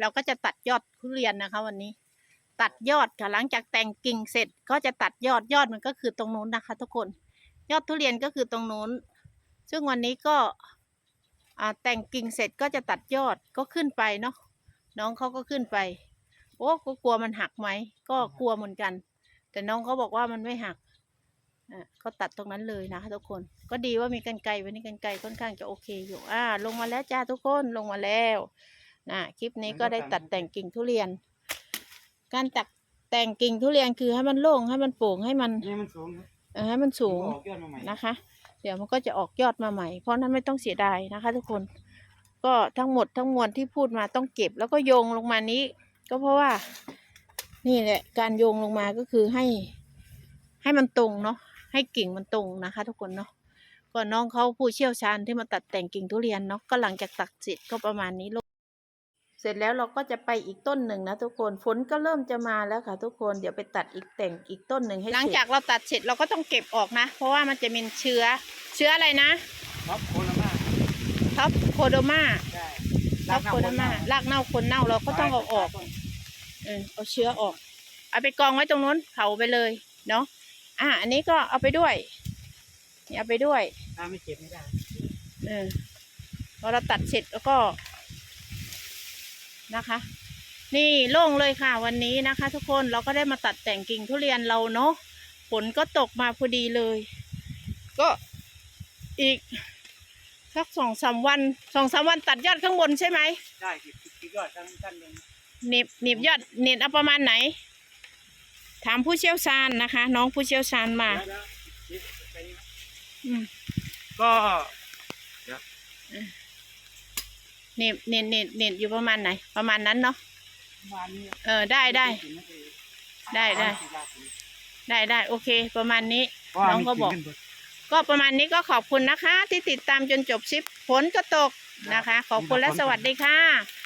เราก็จะตัดยอดทุเรียนนะคะ วันนี้ ตัดยอดค่ะหลังจากแต่งกิ่งเสร็จก็จะตัดยอดยอดมันก็คือตรงนู้นนะคะ ทุกคน ยอดทุเรียนก็คือตรงนู้น ซึ่งวันนี้ก็แต่งกิ่งเสร็จก็จะตัดยอดก็ขึ้นไปเนาะน้องเขาก็ขึ้นไปโอ้ก็กลัวมันหักไหมก็กลัวเหมือนกัน แต่น้องเขาบอกว่ามันไม่หักอะเขาตัดตรงนั้นเลยนะคะทุกคนก็ดีว่ามีกันไกรวันนี้กันไกรค่อนข้างจะโอเคอยู่อ่า ลงมาแล้วจ้าทุกคนลงมาแล้ว นะคลิปนี้ก็ได้ตัดแต่งกิ่งทุเรียน การตัดแต่งกิ่งทุเรียนคือให้มันโล่งให้มันโปร่งให้มันนี่มันสูงครับเออให้มันสูงออกยอดมาใหม่นะคะ เดี๋ยวมันก็จะออกยอดมาใหม่ เพราะนั้นไม่ต้องเสียดายนะคะ ทุกคน ก็ทั้งหมดทั้งมวลที่พูดมาต้องเก็บ แล้วก็โยงลงมานี้ ก็เพราะว่า นี่แหละ การโยงลงมาก็คือให้ ให้มันตรงเนาะให้กิ่งมันตรงนะคะ ทุกคนเนาะก็น้องเขาผู้เชี่ยวชาญที่มาตัดแต่งกิ่งทุเรียนเนาะก็หลังจากตัดเสร็จก็ประมาณนี้ลูก เสร็จแล้วเราก็จะไปอีกต้นหนึ่งนะทุกคนฝนก็เริ่มจะมาแล้วค่ะ ทุกคนเดี๋ยวไปตัดอีกแต่งอีกต้นหนึ่งให้หลังจากเราตัดเสร็จเราก็ต้องเก็บออกนะ เพราะว่ามันจะมีเชื้อ เชื้ออะไรนะครับโคนละมากท็อปโคโดมาใช่ท็อปโคโดมารากเน่าคนเน่าเราก็ต้องเอาออกเออเอาเชื้อออก เอาไปกองไว้ตรงนู้นเผาไปเลยเนาะอะอันนี้ก็เอาไปด้วยนี่เอาไปด้วยถ้าไม่เก็บไม่ได้เออพอเราตัดเสร็จแล้วก็ นะคะ นี่โล่งเลยค่ะวันนี้นะคะ ทุกคนเราก็ได้มาตัดแต่งกิ่งทุเรียนเราเนาะฝนก็ตกมาพอดีเลย ก็อีกสักสองสามวันสองสามวันตัดยอดข้างบนใช่ไหมได้เก็บเก็บยอดทั้งท่านหนึ่งหนีบหนีบยอดหนีบเอาประมาณไหน ถามผู้เชี่ยวชาญนะคะ น้องผู้เชี่ยวชาญมาแล้วเดี๋ยว ไปนี่นะอืมก็หนีบหนีบหนีบหนีบอยู่ประมาณไหน ประมาณนั้นเนาะประมาณนี้เออได้ได้ ได้ได้ ได้ได้โอเค ประมาณนี้น้องก็บอก ก็ประมาณนี้ก็ขอบคุณนะคะ ที่ติดตามจนจบคลิปฝนก็ตกนะคะ ขอบคุณและสวัสดีค่ะ